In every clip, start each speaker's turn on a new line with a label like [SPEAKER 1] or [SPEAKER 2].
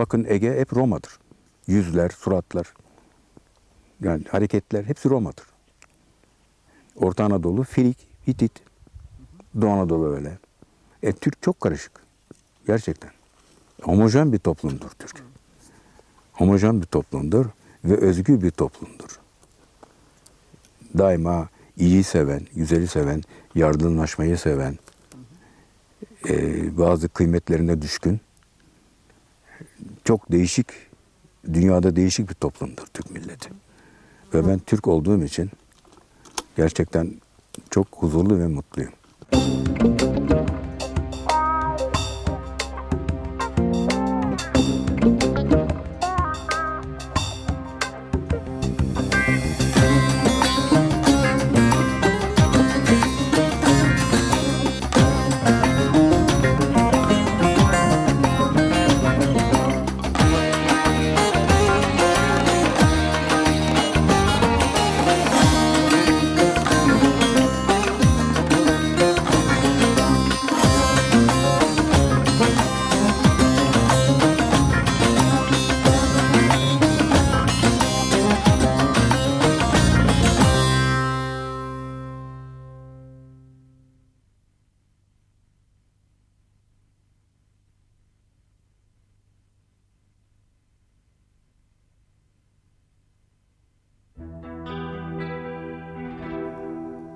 [SPEAKER 1] Bakın Ege hep Roma'dır. Yüzler, suratlar, yani hareketler hepsi Roma'dır. Orta Anadolu, Filik, Hitit, Doğu Anadolu öyle. E, Türk çok karışık. Gerçekten. Homojen bir toplumdur Türk. Homojen bir toplumdur ve özgür bir toplumdur. Daima iyiyi seven, güzeli seven, yardımlaşmayı seven, e, bazı kıymetlerine düşkün, çok değişik, dünyada değişik bir toplumdur Türk milleti. Ve ben Türk olduğum için gerçekten çok huzurlu ve mutluyum.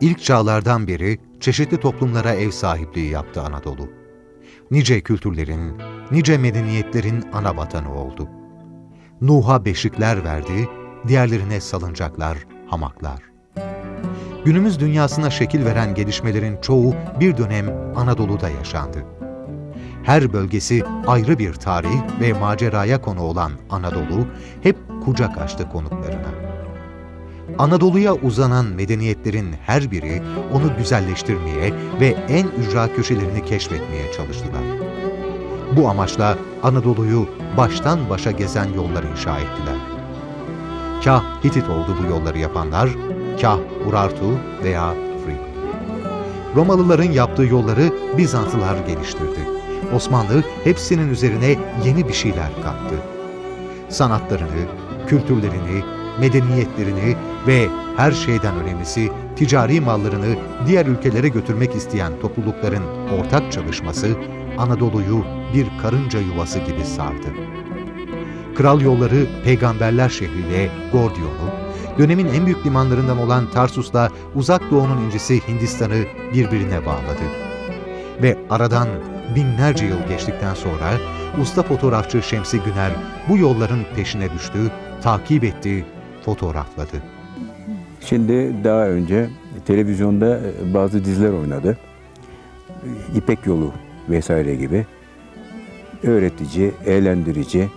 [SPEAKER 2] İlk çağlardan beri çeşitli toplumlara ev sahipliği yaptı Anadolu. Nice kültürlerin, nice medeniyetlerin ana vatanı oldu. Nuh'a beşikler verdi, diğerlerine salıncaklar, hamaklar. Günümüz dünyasına şekil veren gelişmelerin çoğu bir dönem Anadolu'da yaşandı. Her bölgesi ayrı bir tarih ve maceraya konu olan Anadolu hep kucak açtı konuklarına. Anadolu'ya uzanan medeniyetlerin her biri onu güzelleştirmeye ve en ücra köşelerini keşfetmeye çalıştılar. Bu amaçla Anadolu'yu baştan başa gezen yolları inşa ettiler. Kah Hitit oldu bu yolları yapanlar, kah Urartu veya Frig. Romalıların yaptığı yolları Bizantlılar geliştirdi. Osmanlı hepsinin üzerine yeni bir şeyler kattı. Sanatlarını, kültürlerini, medeniyetlerini ve her şeyden önemlisi ticari mallarını diğer ülkelere götürmek isteyen toplulukların ortak çalışması Anadolu'yu bir karınca yuvası gibi sardı. Kral yolları peygamberler şehriyle Gordion'u, dönemin en büyük limanlarından olan Tarsus'la uzak doğunun incisi Hindistan'ı birbirine bağladı. Ve aradan binlerce yıl geçtikten sonra usta fotoğrafçı Şemsi Güner bu yolların peşine düştü, takip etti, fotoğrafladı.
[SPEAKER 1] Şimdi daha önce televizyonda bazı diziler oynadı. İpek Yolu vesaire gibi öğretici, eğlendirici,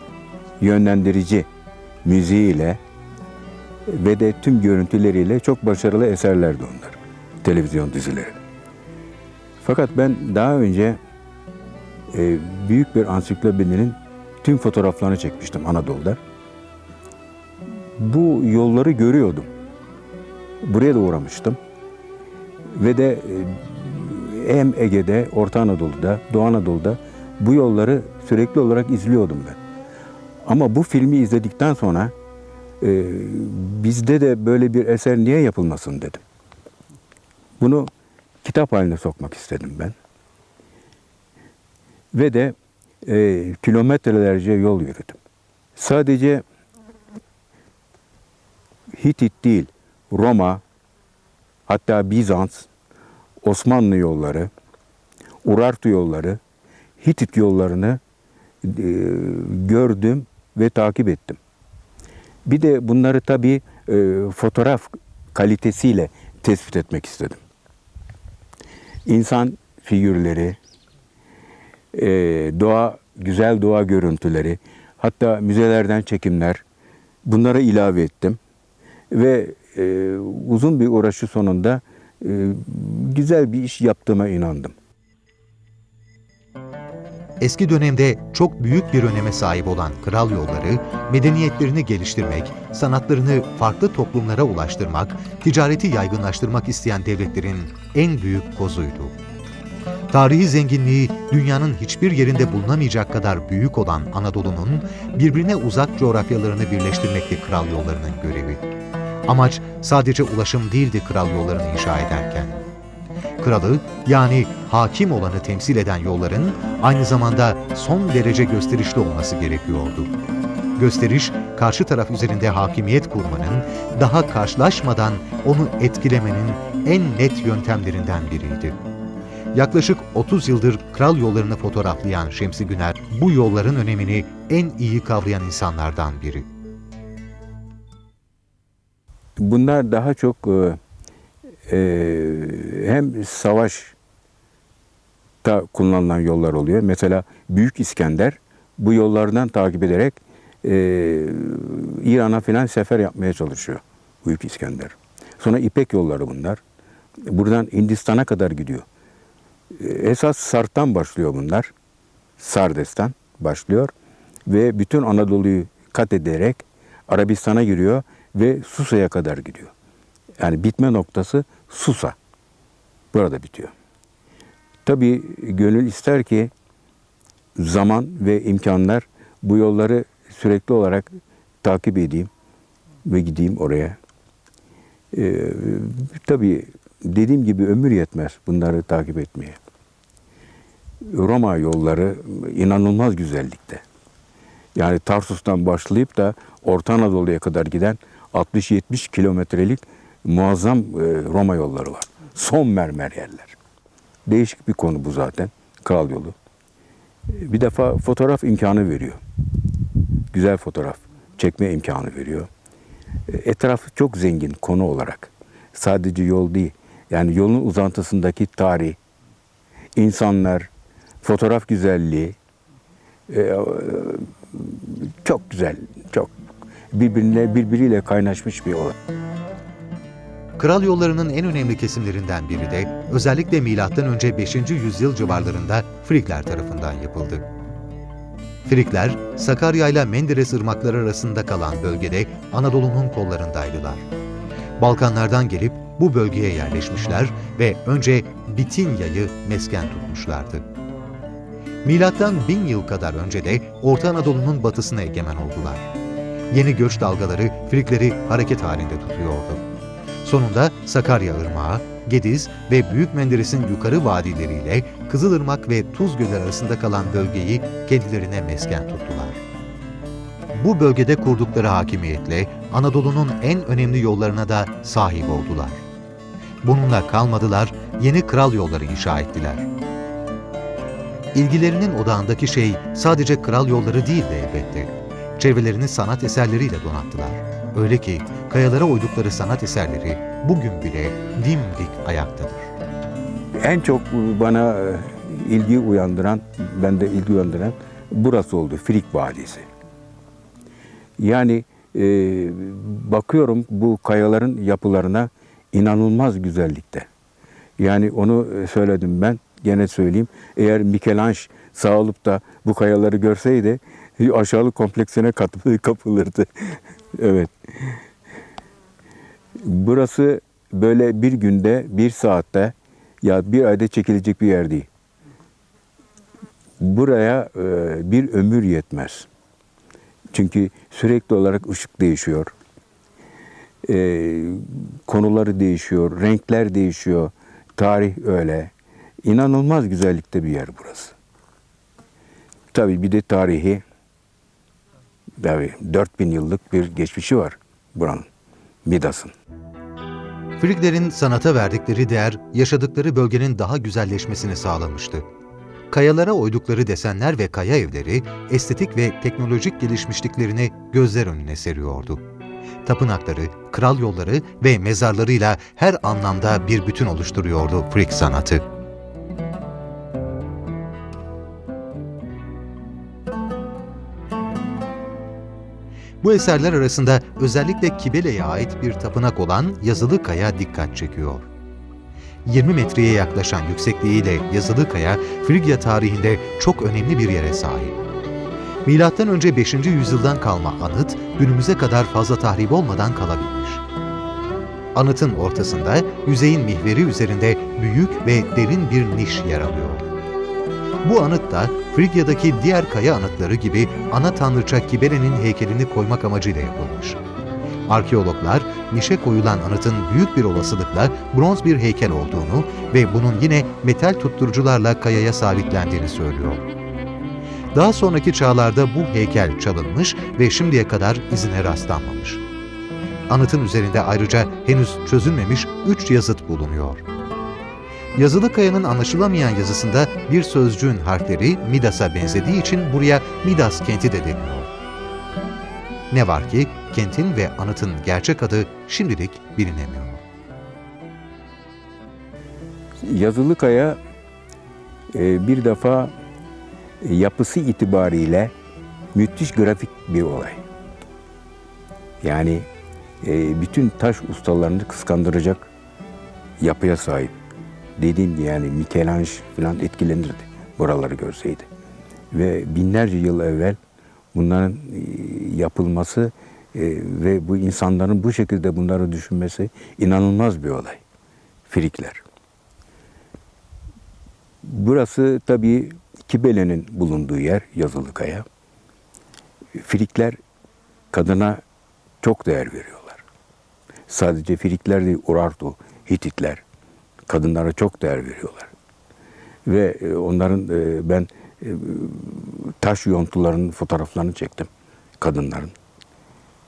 [SPEAKER 1] yönlendirici müziğiyle ve de tüm görüntüleriyle çok başarılı eserlerdi onlar. Televizyon dizileri. Fakat ben daha önce e, büyük bir ansiklopedinin tüm fotoğraflarını çekmiştim Anadolu'da. Bu yolları görüyordum. Buraya da uğramıştım. Ve de e, hem Ege'de, Orta Anadolu'da, Doğu Anadolu'da bu yolları sürekli olarak izliyordum ben. Ama bu filmi izledikten sonra e, bizde de böyle bir eser niye yapılmasın dedim. Bunu kitap haline sokmak istedim ben. Ve de e, kilometrelerce yol yürüdüm. Sadece Hitit değil, Roma, hatta Bizans, Osmanlı yolları, Urartu yolları, Hitit yollarını e, gördüm ve takip ettim. Bir de bunları tabii e, fotoğraf kalitesiyle tespit etmek istedim. İnsan figürleri, e, doğa, güzel doğa görüntüleri, hatta müzelerden çekimler bunlara ilave ettim. Ve e, uzun bir uğraşı sonunda e, güzel bir iş yaptığıma inandım.
[SPEAKER 2] Eski dönemde çok büyük bir öneme sahip olan kral yolları, medeniyetlerini geliştirmek, sanatlarını farklı toplumlara ulaştırmak, ticareti yaygınlaştırmak isteyen devletlerin en büyük kozuydu. Tarihi zenginliği dünyanın hiçbir yerinde bulunamayacak kadar büyük olan Anadolu'nun birbirine uzak coğrafyalarını birleştirmekti kral yollarının görevi. Amaç sadece ulaşım değildi kral yollarını inşa ederken. Kralı yani hakim olanı temsil eden yolların aynı zamanda son derece gösterişli olması gerekiyordu. Gösteriş, karşı taraf üzerinde hakimiyet kurmanın, daha karşılaşmadan onu etkilemenin en net yöntemlerinden biriydi. Yaklaşık 30 yıldır kral yollarını fotoğraflayan Şemsi Güner, bu yolların önemini en iyi kavrayan insanlardan biri.
[SPEAKER 1] Bunlar daha çok e, e, hem savaşta kullanılan yollar oluyor. Mesela Büyük İskender bu yollardan takip ederek e, İran'a filan sefer yapmaya çalışıyor Büyük İskender. Sonra İpek yolları bunlar. Buradan Hindistan'a kadar gidiyor. E, Esas Sart'tan başlıyor bunlar. Sardes'ten başlıyor ve bütün Anadolu'yu kat ederek Arabistan'a giriyor ve Susa'ya kadar gidiyor. Yani bitme noktası Susa. Burada bitiyor. Tabii gönül ister ki zaman ve imkanlar bu yolları sürekli olarak takip edeyim ve gideyim oraya. Ee, tabii dediğim gibi ömür yetmez bunları takip etmeye. Roma yolları inanılmaz güzellikte. Yani Tarsus'tan başlayıp da Orta Anadolu'ya kadar giden 60-70 kilometrelik muazzam e, Roma yolları var. Son mermer yerler. Değişik bir konu bu zaten. Kral yolu. E, Bir defa fotoğraf imkanı veriyor. Güzel fotoğraf çekme imkanı veriyor. E, Etrafı çok zengin konu olarak. Sadece yol değil. Yani yolun uzantısındaki tarih, insanlar, fotoğraf güzelliği çok güzel, çok birbirine birbiriyle kaynaşmış bir olay.
[SPEAKER 2] Kral yollarının en önemli kesimlerinden biri de özellikle M.Ö. 5. yüzyıl civarlarında Frikler tarafından yapıldı. Frikler, Sakarya ile Menderes ırmakları arasında kalan bölgede Anadolu'nun kollarındaydılar. Balkanlardan gelip bu bölgeye yerleşmişler ve önce Bitinya'yı mesken tutmuşlardı. Milattan bin yıl kadar önce de Orta Anadolu'nun batısına egemen oldular. Yeni göç dalgaları Frikleri hareket halinde tutuyordu. Sonunda Sakarya Irmağı, Gediz ve Büyük Menderes'in yukarı vadileriyle Kızılırmak ve Tuz Gölü arasında kalan bölgeyi kendilerine mesken tuttular. Bu bölgede kurdukları hakimiyetle Anadolu'nun en önemli yollarına da sahip oldular. Bununla kalmadılar, yeni kral yolları inşa ettiler. İlgilerinin odağındaki şey sadece kral yolları değildi elbette. Çevrelerini sanat eserleriyle donattılar. Öyle ki kayalara oydukları sanat eserleri bugün bile dimdik ayaktadır.
[SPEAKER 1] En çok bana e, ilgi uyandıran, bende ilgi uyandıran burası oldu, Frik Vadisi. Yani e, bakıyorum bu kayaların yapılarına inanılmaz güzellikte. Yani onu e, söyledim ben, gene söyleyeyim. Eğer Michelangelo sağ olup da bu kayaları görseydi aşağılık kompleksine kapılırdı. evet. Burası böyle bir günde, bir saatte ya bir ayda çekilecek bir yer değil. Buraya e, bir ömür yetmez. Çünkü sürekli olarak ışık değişiyor. E, konuları değişiyor, renkler değişiyor. Tarih öyle. İnanılmaz güzellikte bir yer burası. Tabii bir de tarihi tabii 4000 yıllık bir geçmişi var buranın, Midas'ın.
[SPEAKER 2] Friklerin sanata verdikleri değer, yaşadıkları bölgenin daha güzelleşmesini sağlamıştı. Kayalara oydukları desenler ve kaya evleri, estetik ve teknolojik gelişmişliklerini gözler önüne seriyordu. Tapınakları, kral yolları ve mezarlarıyla her anlamda bir bütün oluşturuyordu Frik sanatı. Bu eserler arasında özellikle Kibele'ye ait bir tapınak olan Yazılı Kaya dikkat çekiyor. 20 metreye yaklaşan yüksekliğiyle Yazılı Kaya, Frigya tarihinde çok önemli bir yere sahip. Milattan önce 5. yüzyıldan kalma anıt günümüze kadar fazla tahrip olmadan kalabilmiş. Anıtın ortasında yüzeyin mihveri üzerinde büyük ve derin bir niş yer alıyor. Bu anıt da Frigya'daki diğer kaya anıtları gibi ana tanrıça Kibele'nin heykelini koymak amacıyla yapılmış. Arkeologlar nişe koyulan anıtın büyük bir olasılıkla bronz bir heykel olduğunu ve bunun yine metal tutturucularla kayaya sabitlendiğini söylüyor. Daha sonraki çağlarda bu heykel çalınmış ve şimdiye kadar izine rastlanmamış. Anıtın üzerinde ayrıca henüz çözülmemiş üç yazıt bulunuyor. Yazılı kayanın anlaşılamayan yazısında bir sözcüğün harfleri Midas'a benzediği için buraya Midas kenti de deniyor. Ne var ki kentin ve anıtın gerçek adı şimdilik bilinemiyor.
[SPEAKER 1] Yazılıkaya e, bir defa yapısı itibariyle müthiş grafik bir olay. Yani e, bütün taş ustalarını kıskandıracak yapıya sahip. Dediğim gibi yani Michelangelo falan etkilenirdi buraları görseydi. Ve binlerce yıl evvel bunların e, yapılması e, ve bu insanların bu şekilde bunları düşünmesi inanılmaz bir olay. Frikler. Burası tabii Kibele'nin bulunduğu yer Yazılıkaya. Frikler kadına çok değer veriyorlar. Sadece Frikler değil, Urartu, Hititler kadınlara çok değer veriyorlar. Ve e, onların e, ben e, taş yontularının fotoğraflarını çektim kadınların.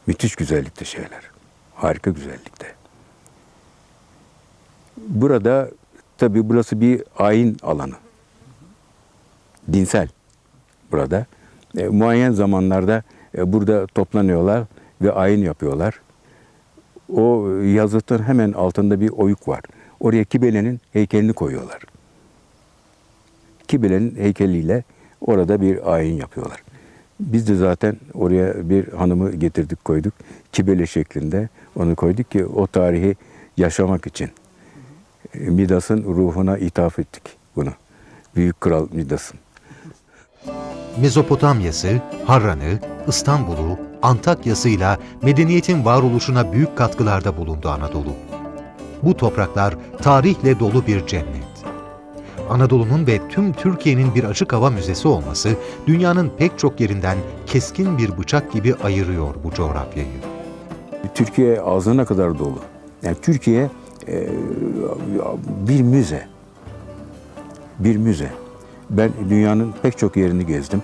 [SPEAKER 1] Müthiş güzellikte şeyler. Harika güzellikte. Burada tabii burası bir ayin alanı. Dinsel burada. E, muayyen zamanlarda e, burada toplanıyorlar ve ayin yapıyorlar. O yazıtın hemen altında bir oyuk var. Oraya Kibele'nin heykelini koyuyorlar. Kibele'nin heykeliyle orada bir ayin yapıyorlar. Biz de zaten oraya bir hanımı getirdik koyduk. Kibele şeklinde onu koyduk ki o tarihi yaşamak için. Midas'ın ruhuna ithaf ettik bunu. Büyük Kral Midas'ın.
[SPEAKER 2] Mezopotamya'sı, Harran'ı, İstanbul'u, Antakya'sıyla medeniyetin varoluşuna büyük katkılarda bulundu Anadolu. Bu topraklar tarihle dolu bir cennet. Anadolu'nun ve tüm Türkiye'nin bir açık hava müzesi olması dünyanın pek çok yerinden keskin bir bıçak gibi ayırıyor bu coğrafyayı.
[SPEAKER 1] Türkiye ağzına kadar dolu. Yani Türkiye e, bir müze. Bir müze. Ben dünyanın pek çok yerini gezdim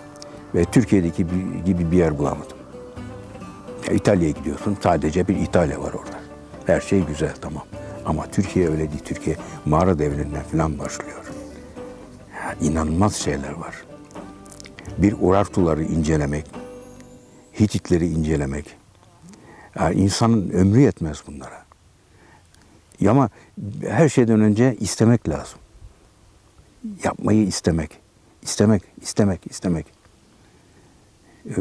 [SPEAKER 1] ve Türkiye'deki gibi bir yer bulamadım. Ya İtalya'ya gidiyorsun, sadece bir İtalya var orada. Her şey güzel, tamam. Ama Türkiye öyle değil. Türkiye mağara devrinden falan başlıyor. Ya, inanılmaz şeyler var. Bir Urartuları incelemek, Hititleri incelemek, yani insanın ömrü yetmez bunlara. Ama her şeyden önce istemek lazım. Yapmayı istemek. İstemek, istemek, istemek. Ee,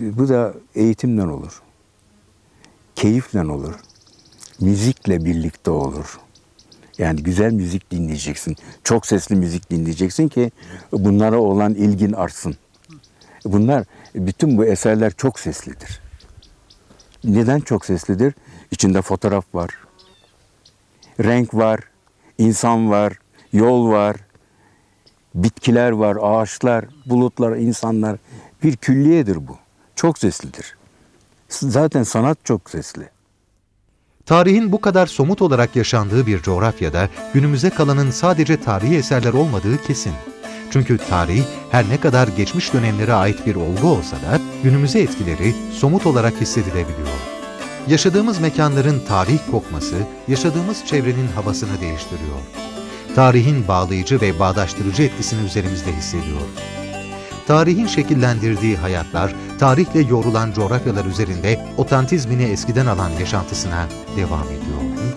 [SPEAKER 1] Bu da eğitimden olur. Keyifle olur. Müzikle birlikte olur. Yani güzel müzik dinleyeceksin. Çok sesli müzik dinleyeceksin ki bunlara olan ilgin artsın. Bunlar, bütün bu eserler çok seslidir. Neden çok seslidir? İçinde fotoğraf var, renk var, insan var, yol var, bitkiler var, ağaçlar, bulutlar, insanlar. Bir külliyedir bu. Çok seslidir. Zaten sanat çok sesli.
[SPEAKER 2] Tarihin bu kadar somut olarak yaşandığı bir coğrafyada günümüze kalanın sadece tarihi eserler olmadığı kesin. Çünkü tarih her ne kadar geçmiş dönemlere ait bir olgu olsa da günümüze etkileri somut olarak hissedilebiliyor. Yaşadığımız mekanların tarih kokması, yaşadığımız çevrenin havasını değiştiriyor. Tarihin bağlayıcı ve bağdaştırıcı etkisini üzerimizde hissediyoruz. Tarihin şekillendirdiği hayatlar, tarihle yoğrulan coğrafyalar üzerinde otantizmini eskiden alan yaşantısına devam ediyor.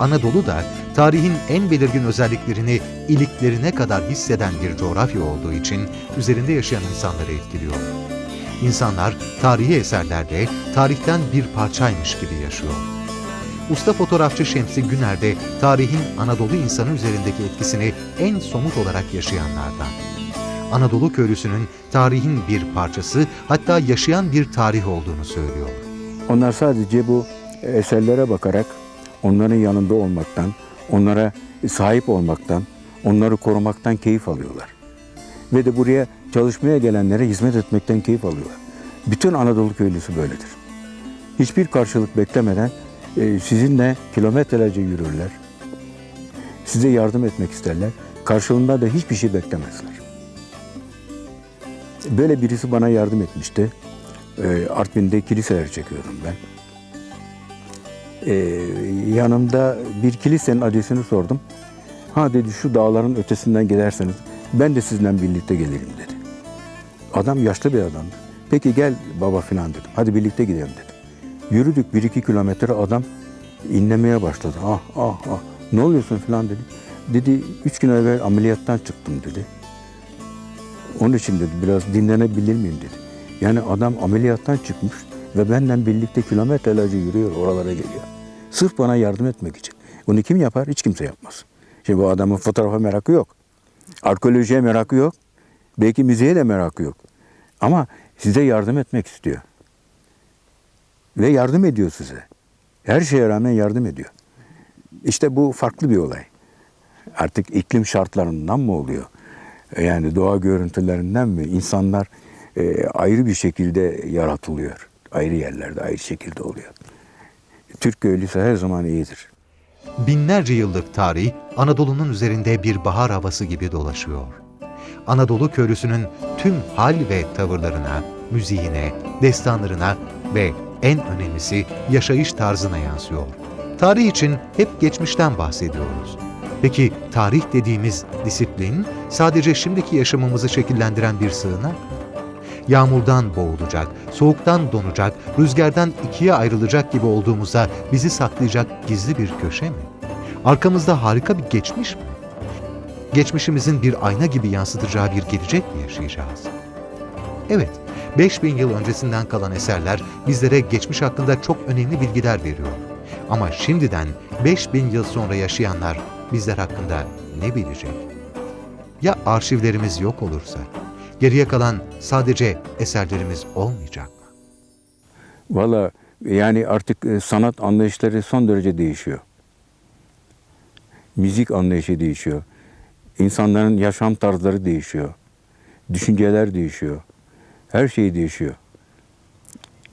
[SPEAKER 2] Anadolu da tarihin en belirgin özelliklerini iliklerine kadar hisseden bir coğrafya olduğu için üzerinde yaşayan insanları etkiliyor. İnsanlar tarihi eserlerde tarihten bir parçaymış gibi yaşıyor. Usta fotoğrafçı Şemsi Güner de tarihin Anadolu insanı üzerindeki etkisini en somut olarak yaşayanlardan. Anadolu köylüsünün tarihin bir parçası hatta yaşayan bir tarih olduğunu söylüyor.
[SPEAKER 1] Onlar sadece bu eserlere bakarak onların yanında olmaktan, onlara sahip olmaktan, onları korumaktan keyif alıyorlar. Ve de buraya çalışmaya gelenlere hizmet etmekten keyif alıyorlar. Bütün Anadolu köylüsü böyledir. Hiçbir karşılık beklemeden e, sizinle kilometrelerce yürürler. Size yardım etmek isterler. Karşılığında da hiçbir şey beklemezler. Böyle birisi bana yardım etmişti. E, Artvin'de kiliseler çekiyordum ben. E, yanımda bir kilisenin adresini sordum. Ha dedi şu dağların ötesinden giderseniz ben de sizinle birlikte gelirim dedi. Adam yaşlı bir adamdı. Peki gel baba filan dedim. Hadi birlikte gidelim dedim. Yürüdük bir iki kilometre adam inlemeye başladı. Ah ah ah ne oluyorsun filan dedi. Dedi üç gün evvel ameliyattan çıktım dedi. Onun için dedi biraz dinlenebilir miyim dedi. Yani adam ameliyattan çıkmış ve benden birlikte kilometrelerce yürüyor oralara geliyor. Sırf bana yardım etmek için. Bunu kim yapar? Hiç kimse yapmaz. Şimdi bu adamın fotoğrafa merakı yok. Arkeolojiye merakı yok. Belki müziğe de merakı yok. Ama size yardım etmek istiyor. Ve yardım ediyor size. Her şeye rağmen yardım ediyor. İşte bu farklı bir olay. Artık iklim şartlarından mı oluyor? Yani doğa görüntülerinden mi? İnsanlar e, ayrı bir şekilde yaratılıyor. Ayrı yerlerde ayrı şekilde oluyor. Türk köylüsü her zaman iyidir.
[SPEAKER 2] Binlerce yıllık tarih Anadolu'nun üzerinde bir bahar havası gibi dolaşıyor. Anadolu köylüsünün tüm hal ve tavırlarına, müziğine, destanlarına ve en önemlisi yaşayış tarzına yansıyor. Tarih için hep geçmişten bahsediyoruz. Peki tarih dediğimiz disiplin sadece şimdiki yaşamımızı şekillendiren bir sığınak? Yağmurdan boğulacak, soğuktan donacak, rüzgardan ikiye ayrılacak gibi olduğumuzda bizi saklayacak gizli bir köşe mi? Arkamızda harika bir geçmiş mi? Geçmişimizin bir ayna gibi yansıtacağı bir gelecek mi yaşayacağız? Evet, 5000 yıl öncesinden kalan eserler bizlere geçmiş hakkında çok önemli bilgiler veriyor. Ama şimdiden 5000 yıl sonra yaşayanlar bizler hakkında ne bilecek? Ya arşivlerimiz yok olursa? Geriye kalan sadece eserlerimiz olmayacak mı?
[SPEAKER 1] Valla yani artık e, sanat anlayışları son derece değişiyor. Müzik anlayışı değişiyor. İnsanların yaşam tarzları değişiyor. Düşünceler değişiyor. Her şey değişiyor.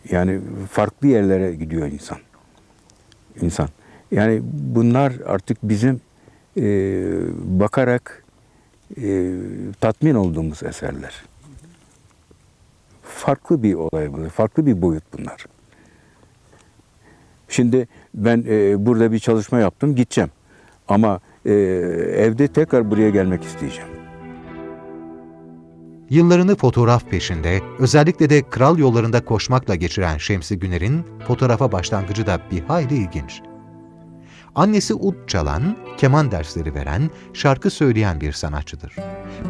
[SPEAKER 1] Yani farklı yerlere gidiyor insan. İnsan. Yani bunlar artık bizim e, bakarak e, tatmin olduğumuz eserler. Farklı bir olay bu, farklı bir boyut bunlar. Şimdi ben e, burada bir çalışma yaptım, gideceğim. Ama e, evde tekrar buraya gelmek isteyeceğim.
[SPEAKER 2] Yıllarını fotoğraf peşinde, özellikle de kral yollarında koşmakla geçiren Şemsi Güner'in fotoğrafa başlangıcı da bir hayli ilginç. Annesi ud çalan, keman dersleri veren, şarkı söyleyen bir sanatçıdır.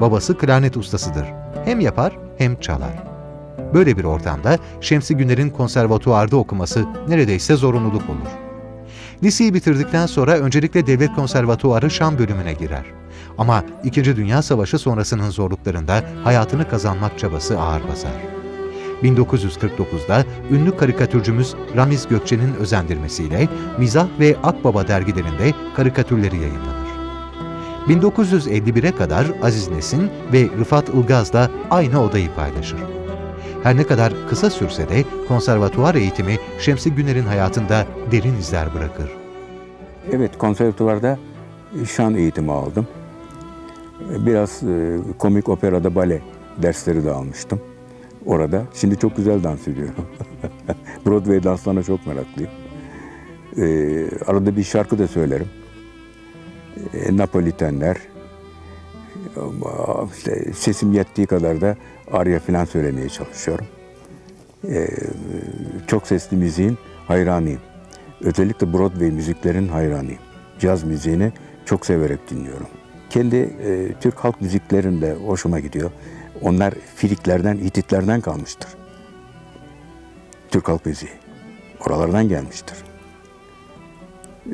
[SPEAKER 2] Babası klarnet ustasıdır. Hem yapar hem çalar. Böyle bir ortamda Şemsi Güner'in konservatuarda okuması neredeyse zorunluluk olur. Liseyi bitirdikten sonra öncelikle Devlet Konservatuarı Şam bölümüne girer. Ama İkinci Dünya Savaşı sonrasının zorluklarında hayatını kazanmak çabası ağır basar. 1949'da ünlü karikatürcümüz Ramiz Gökçe'nin özendirmesiyle Mizah ve Akbaba dergilerinde karikatürleri yayınlanır. 1951'e kadar Aziz Nesin ve Rıfat Ilgaz'la aynı odayı paylaşır. Her ne kadar kısa sürse de konservatuvar eğitimi Şemsi Güner'in hayatında derin izler bırakır.
[SPEAKER 1] Evet, konservatuvarda şan eğitimi aldım. Biraz e, komik operada bale dersleri de almıştım orada. Şimdi çok güzel dans ediyorum. Broadway danslarına çok meraklıyım. Ee, arada bir şarkı da söylerim. Ee, Napolitenler. İşte sesim yettiği kadar da arya falan söylemeye çalışıyorum. Ee, çok sesli müziğin hayranıyım. Özellikle Broadway müziklerin hayranıyım. Caz müziğini çok severek dinliyorum. Kendi e, Türk halk müziklerinde hoşuma gidiyor. Onlar Firiklerden, Hititlerden kalmıştır. Türk halk müziği. Oralardan gelmiştir.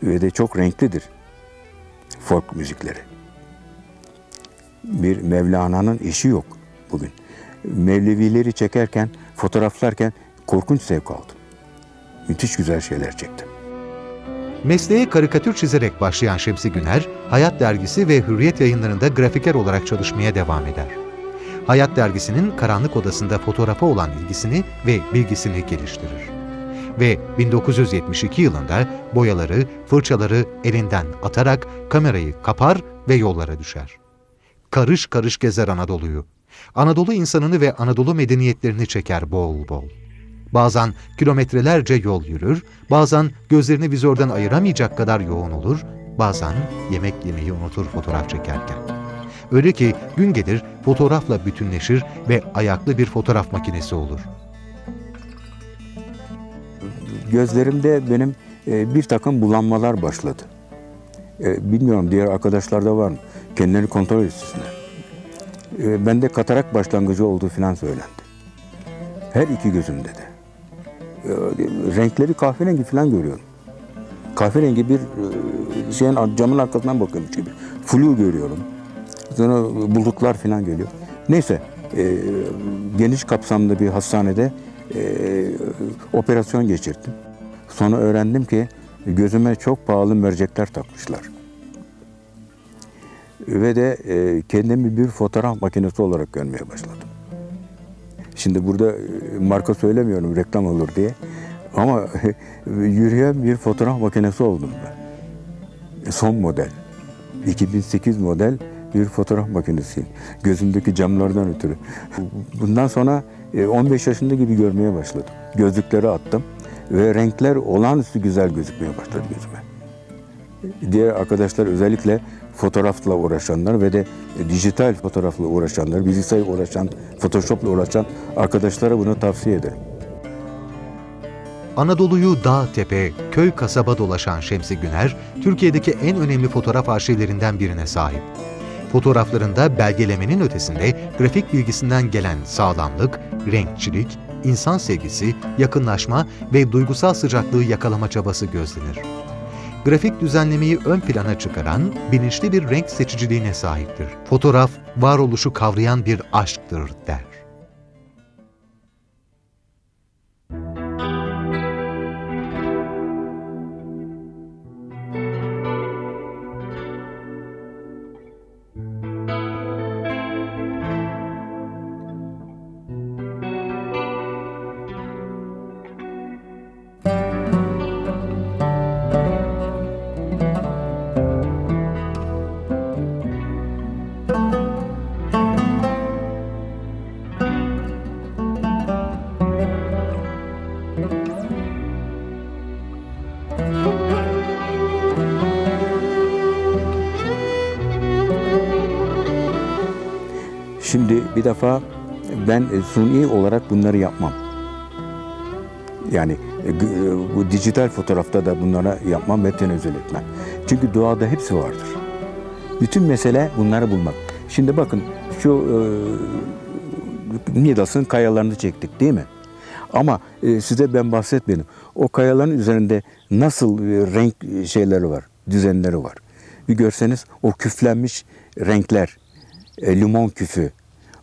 [SPEAKER 1] Ve de çok renklidir folk müzikleri. Bir Mevlana'nın eşi yok bugün. Mevlevileri çekerken, fotoğraflarken korkunç zevk aldım. Müthiş güzel şeyler çektim.
[SPEAKER 2] Mesleğe karikatür çizerek başlayan Şemsi Güner, Hayat Dergisi ve Hürriyet yayınlarında grafiker olarak çalışmaya devam eder. Hayat Dergisi'nin karanlık odasında fotoğrafa olan ilgisini ve bilgisini geliştirir. Ve 1972 yılında boyaları, fırçaları elinden atarak kamerayı kapar ve yollara düşer. Karış karış gezer Anadolu'yu. Anadolu insanını ve Anadolu medeniyetlerini çeker bol bol. Bazen kilometrelerce yol yürür, bazen gözlerini vizörden ayıramayacak kadar yoğun olur, bazen yemek yemeyi unutur fotoğraf çekerken. Öyle ki gün gelir fotoğrafla bütünleşir ve ayaklı bir fotoğraf makinesi olur.
[SPEAKER 1] Gözlerimde benim e, bir takım bulanmalar başladı. E, bilmiyorum diğer arkadaşlarda var mı? Kendilerini kontrol etsinler. E, bende katarak başlangıcı olduğu filan söylendi. Her iki gözümde de. Renkleri kahverengi filan görüyorum. Kahverengi bir şeyin camın arkasından bakıyorum gibi. Flu görüyorum. Sonra bulutlar filan geliyor. Neyse e, geniş kapsamlı bir hastanede e, operasyon geçirdim. Sonra öğrendim ki gözüme çok pahalı mercekler takmışlar. Ve de e, kendimi bir fotoğraf makinesi olarak görmeye başladım. Şimdi burada e, marka söylemiyorum reklam olur diye. Ama yürüyen bir fotoğraf makinesi oldum ben. Son model. 2008 model bir fotoğraf makinesiyim. Gözümdeki camlardan ötürü. Bundan sonra e, 15 yaşında gibi görmeye başladım. Gözlükleri attım ve renkler olağanüstü güzel gözükmeye başladı gözüme. Diğer arkadaşlar özellikle fotoğrafla uğraşanlar ve de e, dijital fotoğrafla uğraşanlar, bilgisayar uğraşan, Photoshop'la uğraşan arkadaşlara bunu tavsiye ederim.
[SPEAKER 2] Anadolu'yu dağ tepe, köy kasaba dolaşan Şemsi Güner, Türkiye'deki en önemli fotoğraf arşivlerinden birine sahip. Fotoğraflarında belgelemenin ötesinde grafik bilgisinden gelen sağlamlık, renkçilik, insan sevgisi, yakınlaşma ve duygusal sıcaklığı yakalama çabası gözlenir. Grafik düzenlemeyi ön plana çıkaran bilinçli bir renk seçiciliğine sahiptir. Fotoğraf, varoluşu kavrayan bir aşktır der.
[SPEAKER 1] Defa ben e, suni olarak bunları yapmam. Yani e, e, bu dijital fotoğrafta da bunlara yapmam ve tenezzül etmem. Çünkü doğada hepsi vardır. Bütün mesele bunları bulmak. Şimdi bakın şu e, Midas'ın kayalarını çektik değil mi? Ama e, size ben bahsetmedim. O kayaların üzerinde nasıl e, renk şeyleri var, düzenleri var. Bir görseniz o küflenmiş renkler, e, limon küfü,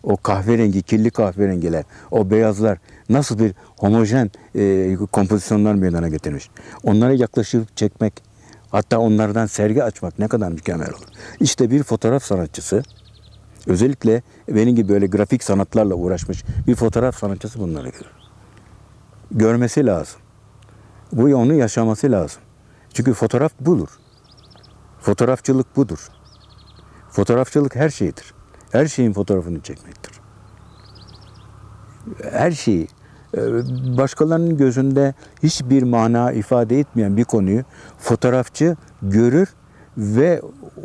[SPEAKER 1] o kahverengi, kirli kahverengiler, o beyazlar nasıl bir homojen e, kompozisyonlar meydana getirmiş. Onlara yaklaşıp çekmek, hatta onlardan sergi açmak ne kadar mükemmel olur. İşte bir fotoğraf sanatçısı, özellikle benim gibi böyle grafik sanatlarla uğraşmış bir fotoğraf sanatçısı bunları görür. Görmesi lazım. Bu onu yaşaması lazım. Çünkü fotoğraf budur. Fotoğrafçılık budur. Fotoğrafçılık her şeydir. Her şeyin fotoğrafını çekmektir. Her şeyi e, başkalarının gözünde hiçbir mana ifade etmeyen bir konuyu fotoğrafçı görür ve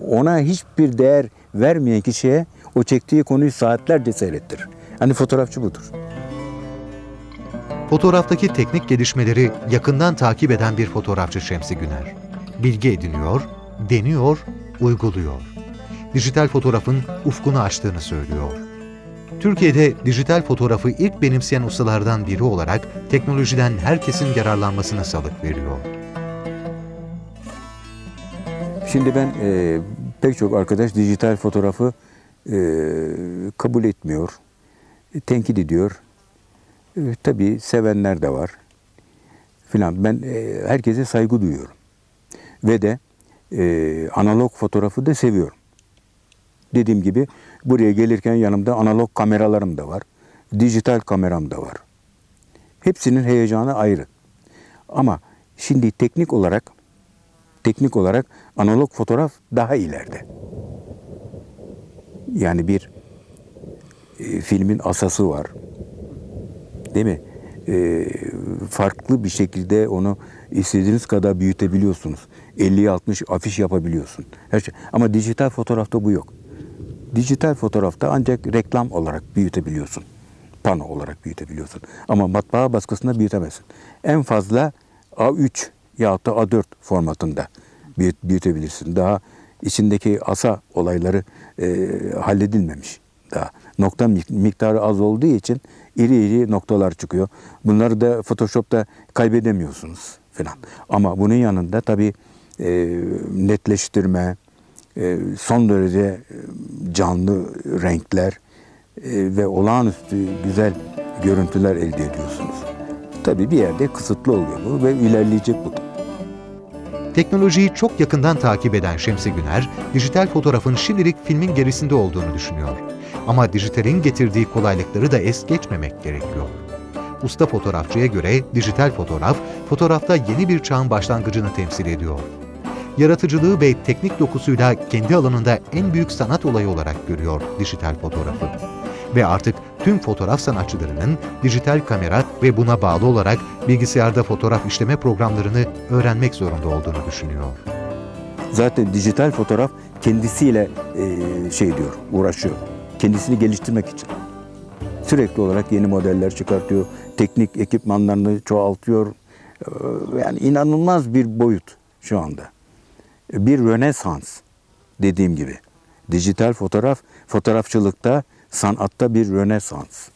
[SPEAKER 1] ona hiçbir değer vermeyen kişiye o çektiği konuyu saatlerce seyrettirir. Hani fotoğrafçı budur.
[SPEAKER 2] Fotoğraftaki teknik gelişmeleri yakından takip eden bir fotoğrafçı Şemsi Güner. Bilgi ediniyor, deniyor, uyguluyor. Dijital fotoğrafın ufkunu açtığını söylüyor. Türkiye'de dijital fotoğrafı ilk benimseyen ustalardan biri olarak teknolojiden herkesin yararlanmasına salık veriyor.
[SPEAKER 1] Şimdi ben e, pek çok arkadaş dijital fotoğrafı e, kabul etmiyor, tenkit ediyor. E, tabii sevenler de var filan. Ben e, herkese saygı duyuyorum. ve de e, analog fotoğrafı da seviyorum. Dediğim gibi buraya gelirken yanımda analog kameralarım da var. Dijital kameram da var. Hepsinin heyecanı ayrı. Ama şimdi teknik olarak teknik olarak analog fotoğraf daha ileride. Yani bir e, filmin asası var. Değil mi? E, farklı bir şekilde onu istediğiniz kadar büyütebiliyorsunuz. 50'ye 60 afiş yapabiliyorsun. Her şey. Ama dijital fotoğrafta bu yok. Dijital fotoğrafta ancak reklam olarak büyütebiliyorsun. Pano olarak büyütebiliyorsun. Ama matbaa baskısında büyütemezsin. En fazla A3 yahut da A4 formatında büyüt, büyütebilirsin. Daha içindeki asa olayları e, halledilmemiş daha. Nokta mik- miktarı az olduğu için iri iri noktalar çıkıyor. Bunları da Photoshop'ta kaybedemiyorsunuz falan. Ama bunun yanında tabii e, netleştirme, son derece e, canlı renkler e, ve olağanüstü güzel görüntüler elde ediyorsunuz. Tabii bir yerde kısıtlı oluyor bu ve ilerleyecek bu.
[SPEAKER 2] Teknolojiyi çok yakından takip eden Şemsi Güner, dijital fotoğrafın şimdilik filmin gerisinde olduğunu düşünüyor. Ama dijitalin getirdiği kolaylıkları da es geçmemek gerekiyor. Usta fotoğrafçıya göre dijital fotoğraf, fotoğrafta yeni bir çağın başlangıcını temsil ediyor. Yaratıcılığı ve teknik dokusuyla kendi alanında en büyük sanat olayı olarak görüyor dijital fotoğrafı. Ve artık tüm fotoğraf sanatçılarının dijital kamera ve buna bağlı olarak bilgisayarda fotoğraf işleme programlarını öğrenmek zorunda olduğunu düşünüyor.
[SPEAKER 1] Zaten dijital fotoğraf kendisiyle e, şey diyor, uğraşıyor. Kendisini geliştirmek için. Sürekli olarak yeni modeller çıkartıyor. Teknik ekipmanlarını çoğaltıyor. E, Yani inanılmaz bir boyut şu anda. Bir rönesans dediğim gibi. Dijital fotoğraf, fotoğrafçılıkta, sanatta bir rönesans.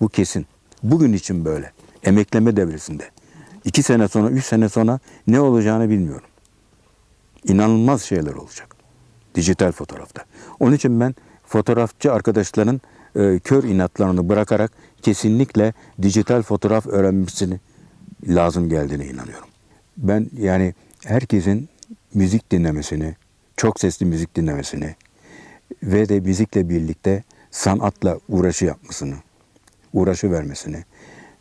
[SPEAKER 1] Bu kesin. Bugün için böyle. Emekleme devresinde. İki sene sonra, üç sene sonra ne olacağını bilmiyorum inanılmaz şeyler olacak. Dijital fotoğrafta. Onun için ben fotoğrafçı arkadaşların e, kör inatlarını bırakarak kesinlikle dijital fotoğraf öğrenmesini lazım geldiğine inanıyorum. Ben yani herkesin müzik dinlemesini, çok sesli müzik dinlemesini ve de müzikle birlikte sanatla uğraşı yapmasını, uğraşı vermesini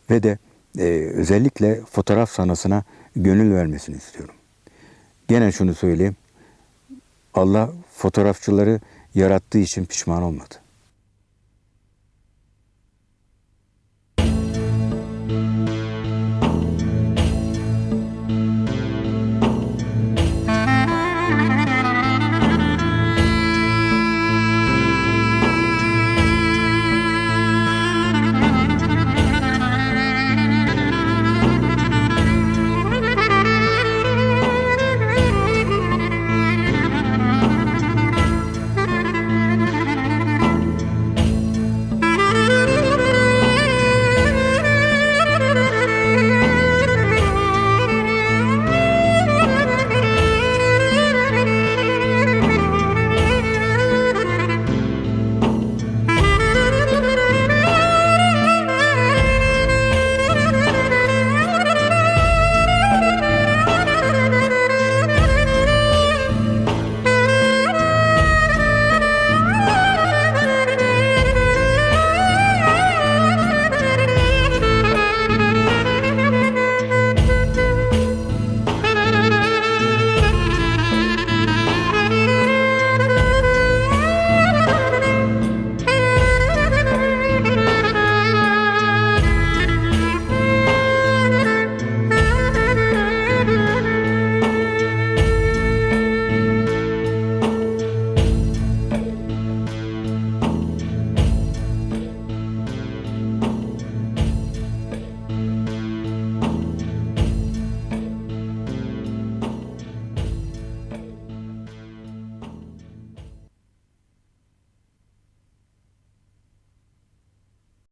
[SPEAKER 1] ve de e, özellikle fotoğraf sanatına gönül vermesini istiyorum. Gene şunu söyleyeyim. Allah fotoğrafçıları yarattığı için pişman olmadı.